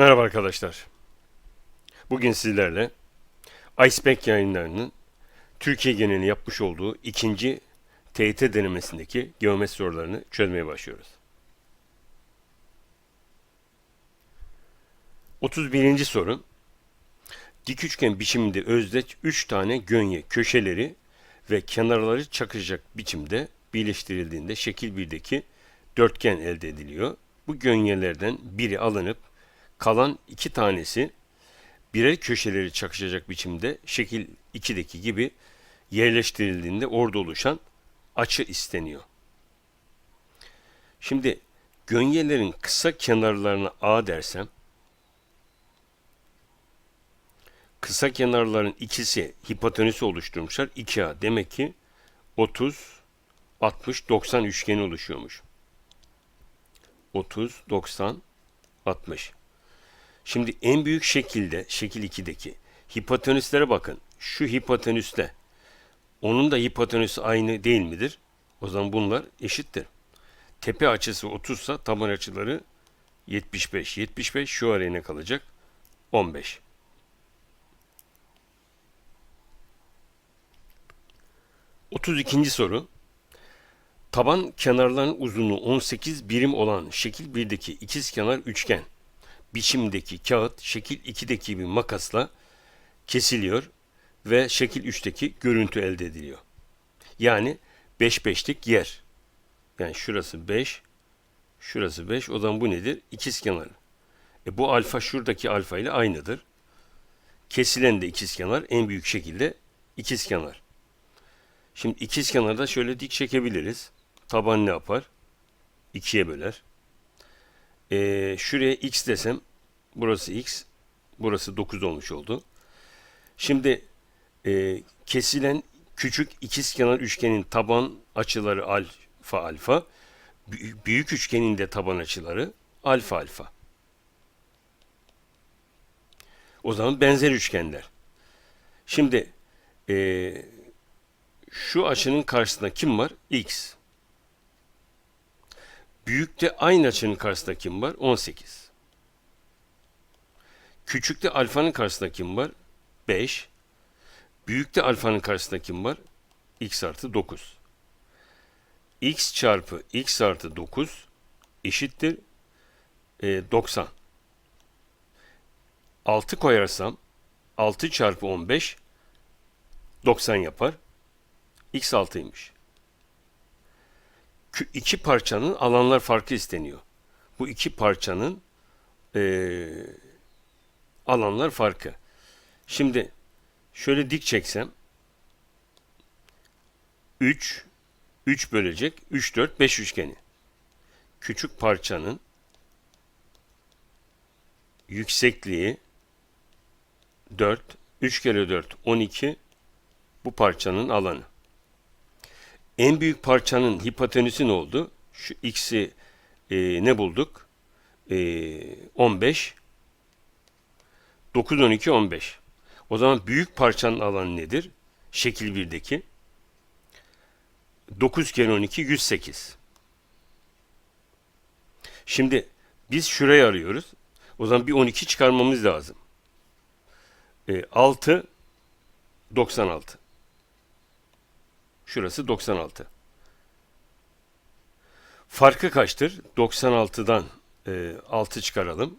Merhaba arkadaşlar. Bugün sizlerle Icebank yayınlarının Türkiye genelini yapmış olduğu ikinci TYT denemesindeki geometri sorularını çözmeye başlıyoruz. 31. soru. Dik üçgen biçiminde özdeş 3 tane gönye köşeleri ve kenarları çakışacak biçimde birleştirildiğinde şekil 1'deki dörtgen elde ediliyor. Bu gönyelerden biri alınıp kalan iki tanesi birer köşeleri çakışacak biçimde şekil 2'deki gibi yerleştirildiğinde orada oluşan açı isteniyor. Şimdi gönyelerin kısa kenarlarına A dersem kısa kenarların ikisi hipotenüsü oluşturmuşlar 2A. Demek ki 30 60 90 üçgeni oluşuyormuş. 30 90 60. Şimdi en büyük şekilde, şekil 2'deki hipotenüslere bakın. Şu hipotenüsle onun da hipotenüsü aynı değil midir? O zaman bunlar eşittir. Tepe açısı 30 sa taban açıları 75. 75 şu araya ne kalacak? 15. Otuz ikinci soru. Taban kenarların uzunluğu 18 birim olan şekil 1'deki ikizkenar üçgen biçimdeki kağıt şekil 2'deki bir makasla kesiliyor ve şekil 3'teki görüntü elde ediliyor. Yani 5 5'lik yer. Yani şurası 5, şurası 5. O zaman bu nedir? İkizkenar. E bu alfa şuradaki alfa ile aynıdır. Kesilen de ikizkenar en büyük şekilde ikizkenar. Şimdi ikizkenarda şöyle dik çekebiliriz. Taban ne yapar? 2'ye böler. Ee, şuraya x desem burası x, burası 9 olmuş oldu. Şimdi e, kesilen küçük ikizkenar üçgenin taban açıları alfa alfa, bü- büyük üçgenin de taban açıları alfa alfa. O zaman benzer üçgenler. Şimdi e, şu açının karşısında kim var? X. Büyükte aynı açının karşısında kim var? 18. Küçükte alfanın karşısında kim var? 5. Büyükte alfanın karşısında kim var? x artı 9. x çarpı x artı 9 eşittir e, 90. 6 koyarsam 6 çarpı 15 90 yapar. x 6'ymış kü- iki parçanın alanlar farkı isteniyor. Bu iki parçanın eee, alanlar farkı. Şimdi şöyle dik çeksem 3 3 bölecek 3 4 5 üçgeni. Küçük parçanın yüksekliği 4 3 kere 4 12 bu parçanın alanı. En büyük parçanın hipotenüsü ne oldu? Şu x'i e, ne bulduk? E, 15. 9, 12, 15. O zaman büyük parçanın alanı nedir? Şekil 1'deki. 9 kere 12, 108. Şimdi biz şurayı arıyoruz. O zaman bir 12 çıkarmamız lazım. E, 6, 96. Şurası 96. Farkı kaçtır? 96'dan e, 6 çıkaralım.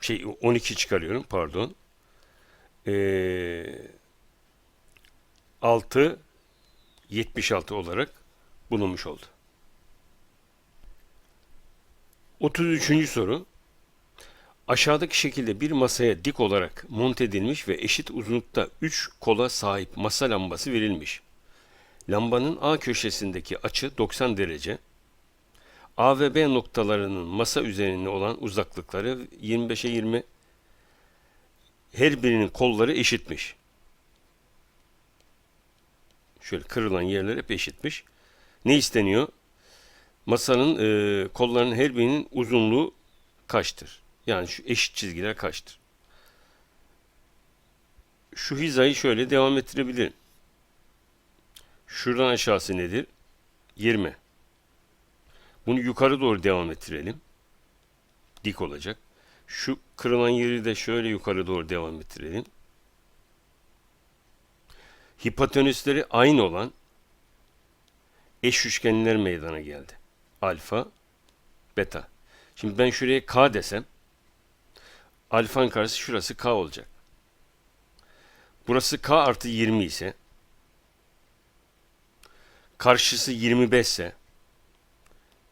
Şey 12 çıkarıyorum pardon. E, 6 76 olarak bulunmuş oldu. 33. soru. Aşağıdaki şekilde bir masaya dik olarak monte edilmiş ve eşit uzunlukta 3 kola sahip masa lambası verilmiş. Lambanın A köşesindeki açı 90 derece. A ve B noktalarının masa üzerinde olan uzaklıkları 25'e 20. Her birinin kolları eşitmiş. Şöyle kırılan yerler hep eşitmiş. Ne isteniyor? Masanın e, kollarının her birinin uzunluğu kaçtır? Yani şu eşit çizgiler kaçtır? Şu hizayı şöyle devam ettirebilirim. Şuradan aşağısı nedir? 20. Bunu yukarı doğru devam ettirelim. Dik olacak. Şu kırılan yeri de şöyle yukarı doğru devam ettirelim. Hipotenüsleri aynı olan eş üçgenler meydana geldi. Alfa, beta. Şimdi ben şuraya K desem alfanın karşısı şurası K olacak. Burası K artı 20 ise karşısı 25 ise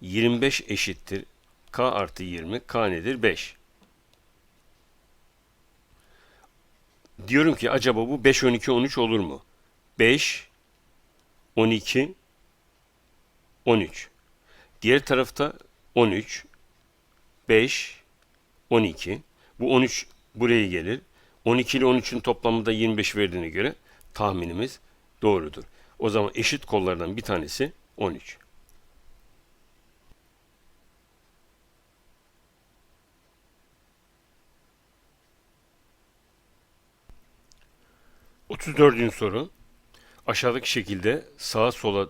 25 eşittir K artı 20. K nedir? 5. Diyorum ki acaba bu 5, 12, 13 olur mu? 5, 12, 13. Diğer tarafta 13, 5, 12. Bu 13 buraya gelir. 12 ile 13'ün toplamı da 25 verdiğine göre tahminimiz doğrudur. O zaman eşit kollardan bir tanesi 13. Otuz dördüncü soru. Aşağıdaki şekilde sağa sola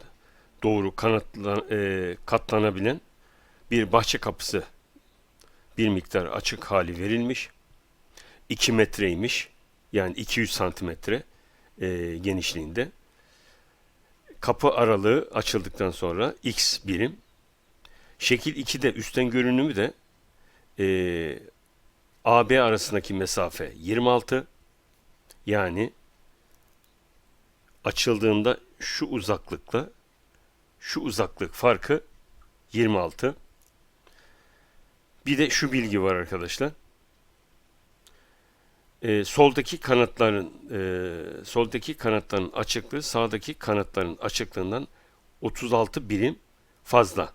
doğru kanatlan, e, katlanabilen bir bahçe kapısı bir miktar açık hali verilmiş. 2 metreymiş. Yani 200 santimetre e, genişliğinde. Kapı aralığı açıldıktan sonra x birim. Şekil 2'de üstten görünümü de e, AB arasındaki mesafe 26. Yani açıldığında şu uzaklıkla şu uzaklık farkı 26. Bir de şu bilgi var arkadaşlar. Ee, soldaki kanatların e, soldaki kanatların açıklığı sağdaki kanatların açıklığından 36 birim fazla.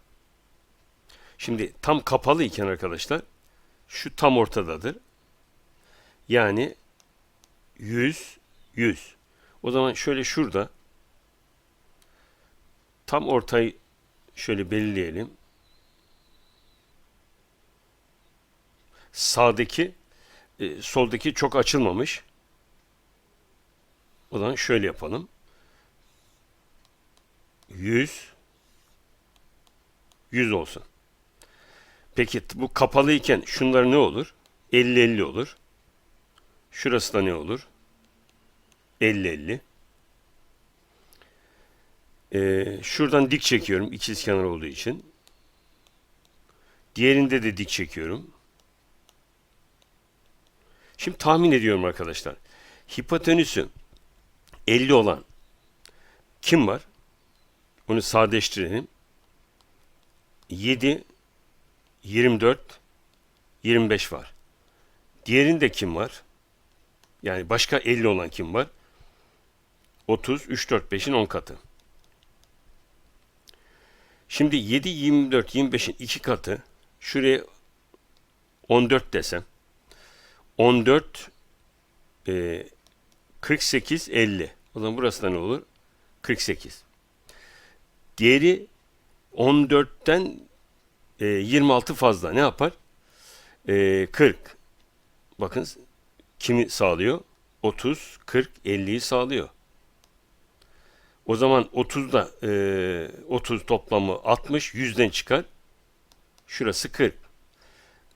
Şimdi tam kapalı iken arkadaşlar şu tam ortadadır. Yani 100 100. O zaman şöyle şurada tam ortayı şöyle belirleyelim. Sağdaki e, soldaki çok açılmamış. O zaman şöyle yapalım. 100 100 olsun. Peki bu kapalı iken şunlar ne olur? 50 50 olur. Şurası da ne olur? 50 50. Ee, şuradan dik çekiyorum ikizkenar olduğu için. Diğerinde de dik çekiyorum. Şimdi tahmin ediyorum arkadaşlar. Hipotenüsü 50 olan kim var? Onu sadeleştirelim. 7, 24, 25 var. Diğerinde kim var? Yani başka 50 olan kim var? 30, 3, 4, 5'in 10 katı. Şimdi 7, 24, 25'in 2 katı. Şuraya 14 desem. 14 e, 48 50. O zaman burası da ne olur? 48. Diğeri 14'ten e, 26 fazla. Ne yapar? E, 40. Bakın kimi sağlıyor? 30, 40, 50'yi sağlıyor. O zaman 30'da e, 30 toplamı 60, 100'den çıkar. Şurası 40.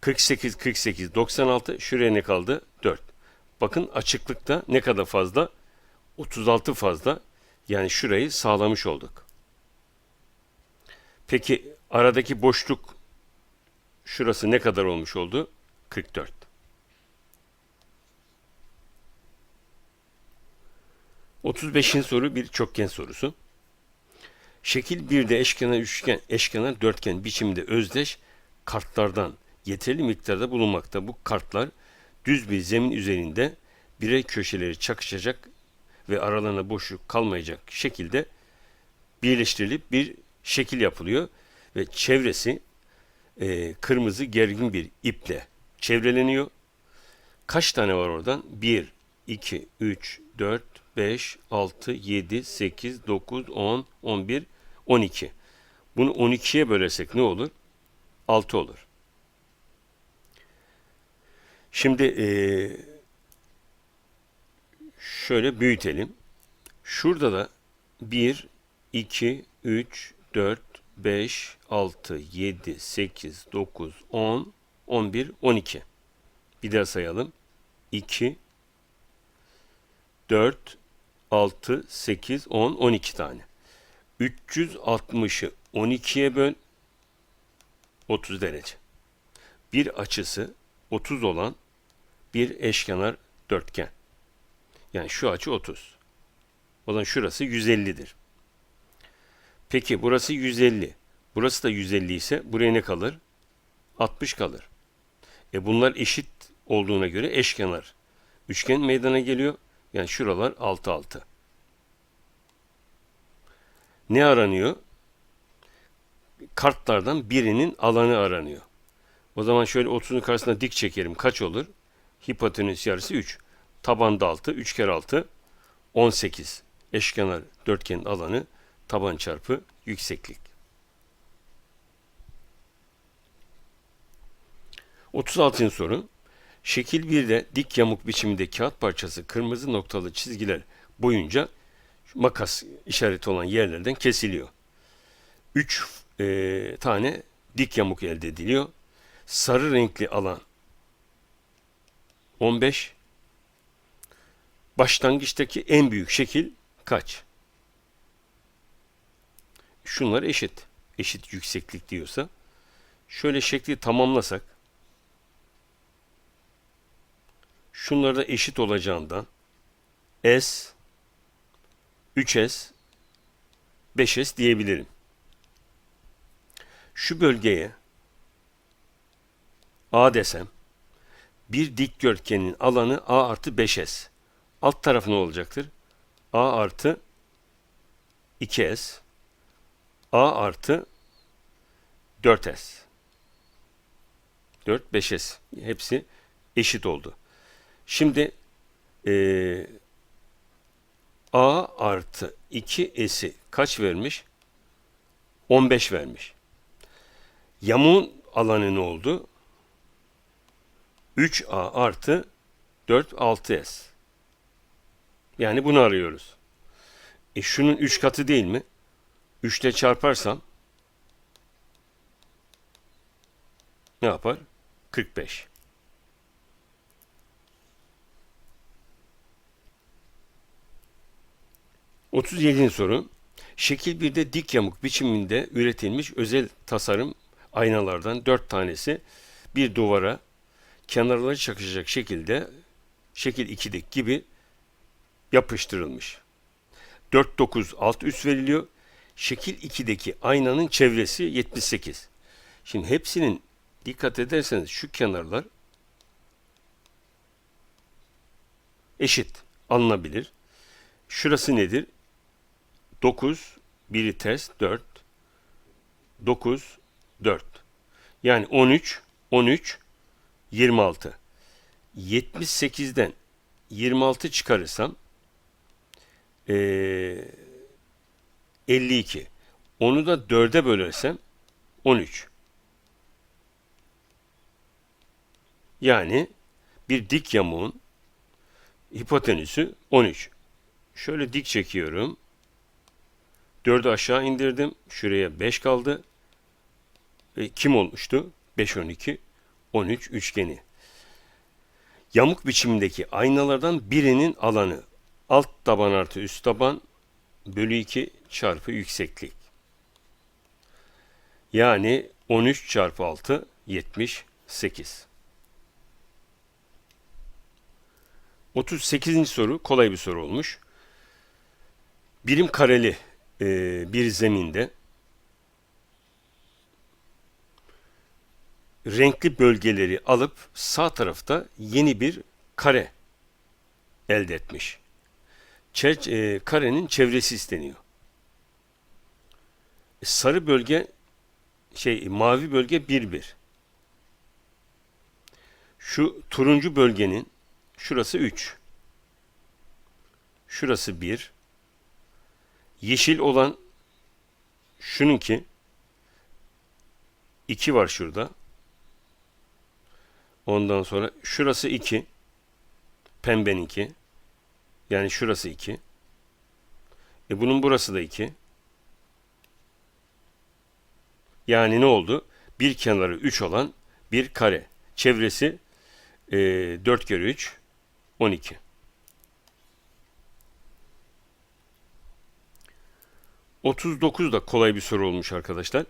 48, 48, 96. Şuraya ne kaldı? 4. Bakın açıklıkta ne kadar fazla? 36 fazla. Yani şurayı sağlamış olduk. Peki aradaki boşluk şurası ne kadar olmuş oldu? 44. Otuz beşinci soru bir çokgen sorusu. Şekil 1'de eşkenar üçgen, eşkenar dörtgen biçiminde özdeş kartlardan yeterli miktarda bulunmakta. Bu kartlar düz bir zemin üzerinde birer köşeleri çakışacak ve aralarına boşluk kalmayacak şekilde birleştirilip bir şekil yapılıyor ve çevresi e, kırmızı gergin bir iple çevreleniyor. Kaç tane var oradan? 1, 2, 3, 4, 5, 6, 7, 8, 9, 10, 11, 12. Bunu 12'ye bölersek ne olur? 6 olur. Şimdi e, şöyle büyütelim. Şurada da 1, 2, 3, 4, 5, 6, 7, 8, 9, 10, 11, 12. Bir daha sayalım. 2, 4, 6, 8, 10, 12 tane. 360'ı 12'ye böl 30 derece. Bir açısı 30 olan bir eşkenar dörtgen. Yani şu açı 30. O zaman şurası 150'dir. Peki burası 150. Burası da 150 ise buraya ne kalır? 60 kalır. E bunlar eşit olduğuna göre eşkenar. Üçgen meydana geliyor. Yani şuralar 6 6. Ne aranıyor? Kartlardan birinin alanı aranıyor. O zaman şöyle 30'un karşısına dik çekerim. Kaç olur? Hipotenüs yarısı 3. Tabanda 6. 3 kere 6. 18. Eşkenar dörtgenin alanı taban çarpı yükseklik. 36. soru. Şekil 1'de dik yamuk biçiminde kağıt parçası kırmızı noktalı çizgiler boyunca makas işareti olan yerlerden kesiliyor. 3 e, tane dik yamuk elde ediliyor. Sarı renkli alan 15. Başlangıçtaki en büyük şekil kaç? Şunlar eşit. Eşit yükseklik diyorsa. Şöyle şekli tamamlasak. Şunlar da eşit olacağından S 3S 5S diyebilirim. Şu bölgeye A desem bir dikdörtgenin alanı A artı 5S. Alt tarafı ne olacaktır? A artı 2S A artı 4S 4 5S hepsi eşit oldu. Şimdi e, A artı 2S'i kaç vermiş? 15 vermiş. Yamuğun alanı ne oldu? 3A artı 4 6S. Yani bunu arıyoruz. E şunun 3 katı değil mi? 3 ile çarparsam ne yapar? 45. Otuz yedinci soru. Şekil 1'de dik yamuk biçiminde üretilmiş özel tasarım aynalardan dört tanesi bir duvara kenarları çakışacak şekilde şekil 2'deki gibi yapıştırılmış. 4 9 alt üst veriliyor. Şekil 2'deki aynanın çevresi 78. Şimdi hepsinin dikkat ederseniz şu kenarlar eşit alınabilir. Şurası nedir? 9 biri ters 4 9 4 yani 13 13 26 78'den 26 çıkarırsam ee, 52 onu da 4'e bölersem 13 yani bir dik yamuğun hipotenüsü 13 şöyle dik çekiyorum 4'ü aşağı indirdim. Şuraya 5 kaldı. E, kim olmuştu? 5, 12, 13 üçgeni. Yamuk biçimindeki aynalardan birinin alanı alt taban artı üst taban bölü 2 çarpı yükseklik. Yani 13 çarpı 6 78. 38. soru kolay bir soru olmuş. Birim kareli e, bir zeminde renkli bölgeleri alıp sağ tarafta yeni bir kare elde etmiş. Çer e, karenin çevresi isteniyor. Sarı bölge şey mavi bölge 1 1. Şu turuncu bölgenin şurası 3. Şurası 1. Yeşil olan şununki 2 var şurada. Ondan sonra şurası 2. Pembeninki. Yani şurası 2. E bunun burası da 2. Yani ne oldu? Bir kenarı 3 olan bir kare. Çevresi e, 4 kere 3 12. ...39 da kolay bir soru olmuş arkadaşlar.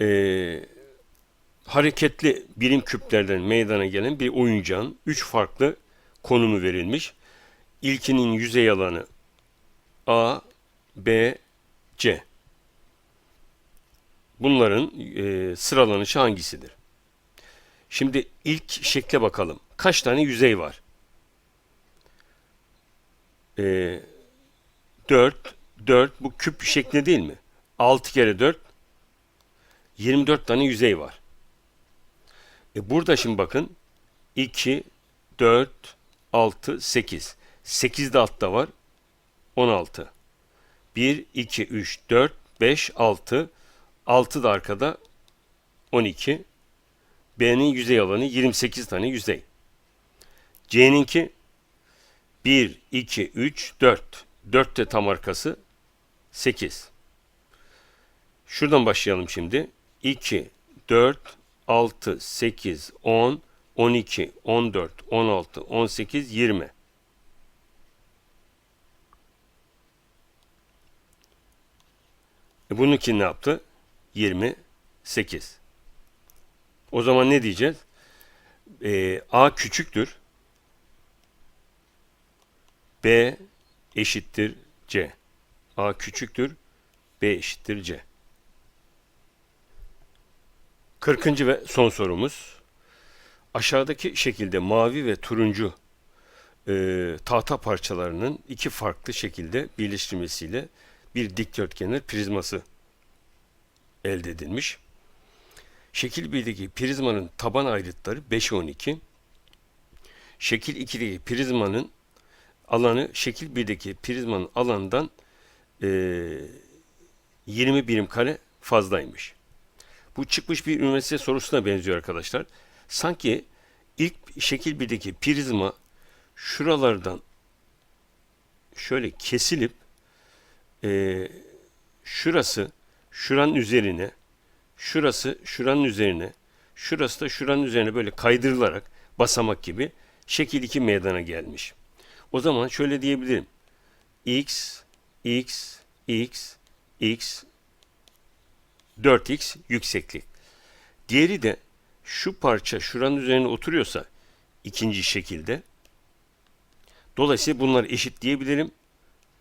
Ee, hareketli birim küplerden meydana gelen bir oyuncağın 3 farklı konumu verilmiş. İlkinin yüzey alanı A, B, C. Bunların e, sıralanışı hangisidir? Şimdi ilk şekle bakalım. Kaç tane yüzey var? E, 4, 4 bu küp şekli değil mi? 6 kere 4 24 tane yüzey var. E burada şimdi bakın 2, 4, 6, 8. 8 de altta var. 16. 1, 2, 3, 4, 5, 6. 6 da arkada 12. B'nin yüzey alanı 28 tane yüzey. C'ninki 1, 2, 3, 4. 4 de tam arkası 8. Şuradan başlayalım şimdi. 2, 4, 6, 8, 10, 12, 14, 16, 18, 20. E bununki ne yaptı? 28. O zaman ne diyeceğiz? E, A küçüktür. B eşittir C. A küçüktür. B eşittir C. 40. ve son sorumuz. Aşağıdaki şekilde mavi ve turuncu e, tahta parçalarının iki farklı şekilde birleştirmesiyle bir dikdörtgenler prizması elde edilmiş. Şekil 1'deki prizmanın taban ayrıtları 5'e 12. Şekil 2'deki prizmanın alanı şekil 1'deki prizmanın alanından e, 20 birim kare fazlaymış. Bu çıkmış bir üniversite sorusuna benziyor arkadaşlar. Sanki ilk şekil 1'deki prizma şuralardan şöyle kesilip e, şurası şuranın üzerine şurası şuranın üzerine şurası da şuranın üzerine böyle kaydırılarak basamak gibi şekil 2 meydana gelmiş. O zaman şöyle diyebilirim. x, x, x, x, 4x yükseklik. Diğeri de şu parça şuranın üzerine oturuyorsa ikinci şekilde dolayısıyla bunlar eşit diyebilirim.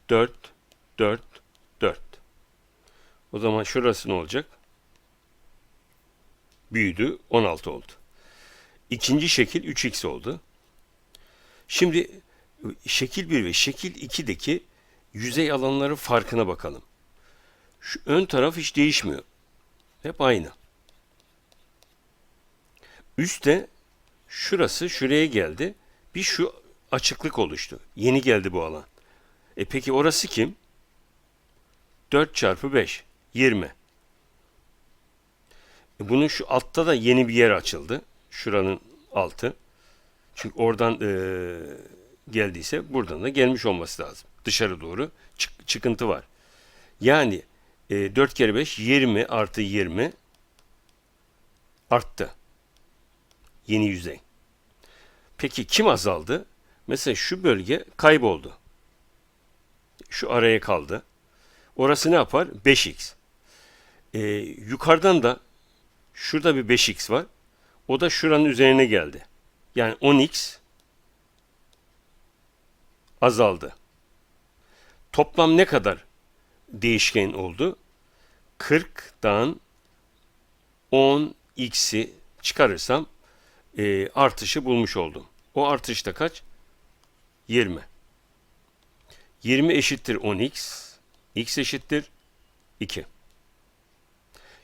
4, 4, 4. O zaman şurası ne olacak? Büyüdü, 16 oldu. İkinci şekil 3x oldu. Şimdi şekil 1 ve şekil 2'deki yüzey alanları farkına bakalım. Şu ön taraf hiç değişmiyor. Hep aynı. Üste şurası şuraya geldi. Bir şu açıklık oluştu. Yeni geldi bu alan. E peki orası kim? 4 çarpı 5. 20. E bunun şu altta da yeni bir yer açıldı. Şuranın altı. Çünkü oradan e, geldiyse buradan da gelmiş olması lazım. Dışarı doğru çık, çıkıntı var. Yani e, 4 kere 5 20 artı 20 arttı. Yeni yüzey. Peki kim azaldı? Mesela şu bölge kayboldu. Şu araya kaldı. Orası ne yapar? 5x. Ee, yukarıdan da şurada bir 5x var. O da şuranın üzerine geldi. Yani 10x azaldı. Toplam ne kadar değişken oldu? 40'dan 10x'i çıkarırsam e, artışı bulmuş oldum. O artış da kaç? 20. 20 eşittir 10x. x eşittir 2.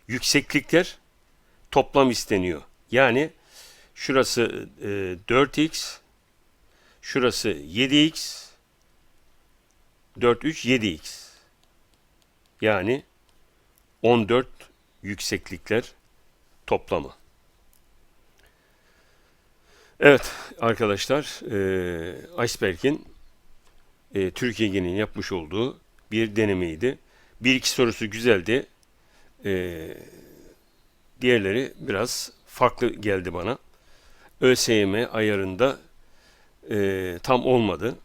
Yükseklikler toplam isteniyor. Yani şurası e, 4x, şurası 7x, 4, 3, 7x. Yani 14 yükseklikler toplamı. Evet arkadaşlar, e, Iceberg'in e, Türkiye'nin yapmış olduğu bir denemeydi. Bir iki sorusu güzeldi. E, Diğerleri biraz farklı geldi bana. ÖSYM ayarında e, tam olmadı.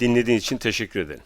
Dinlediğin için teşekkür ederim.